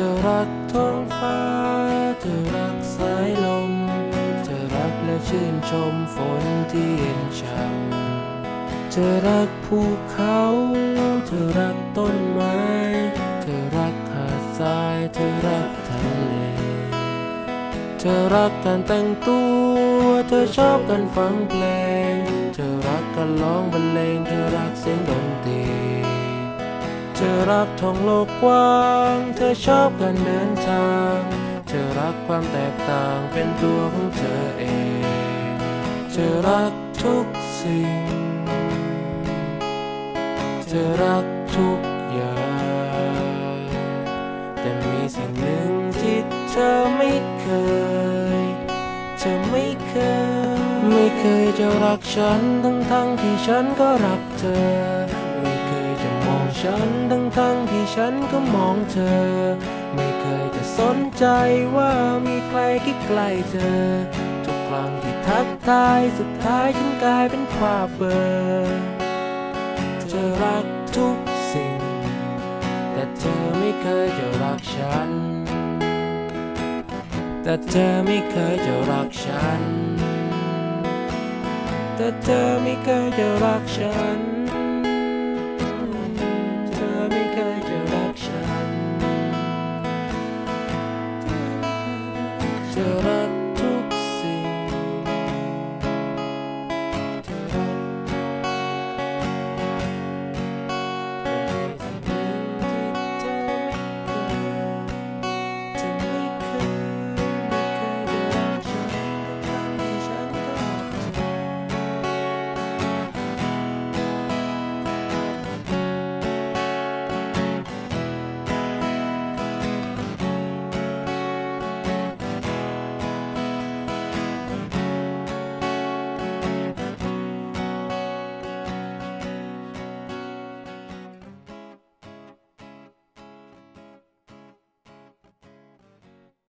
จะรักท้องฟ้า จะรักสายลม จะรักและชื่นชมฝนที่เย็นช่ำจะรักภูเขา จะรักต้นไม้ จะรักหาดทราย จะรักทะเลเธอรักการแต่งตัว เธอชอบการฟังเพลง เธอรักการร้องบรรเลง เธอรักเสียง รักท่องโลกกว้าง เธอชอบการเดินทาง เธอรักความแตกต่างเป็นตัวของเธอเอง เธอรักทุกสิ่ง เธอรักทุกอย่าง แต่มีสิ่งหนึ่งที่เธอไม่เคย เธอไม่เคย ไม่เคยจะรักฉันทั้งทั้งที่ฉันก็รักเธอ มองฉันทั้งทั้งที่ฉันก็มองเธอ ไม่เคยจะสนใจว่ามีใครใกล้เธอ ทุกครั้งที่ทักทายสุดท้ายฉันกลายเป็นความเบลอเธอรักทุกสิ่ง แต่เธอไม่เคยจะรักฉัน แต่เธอไม่เคยจะรักฉัน แต่เธอไม่เคยจะรักฉัน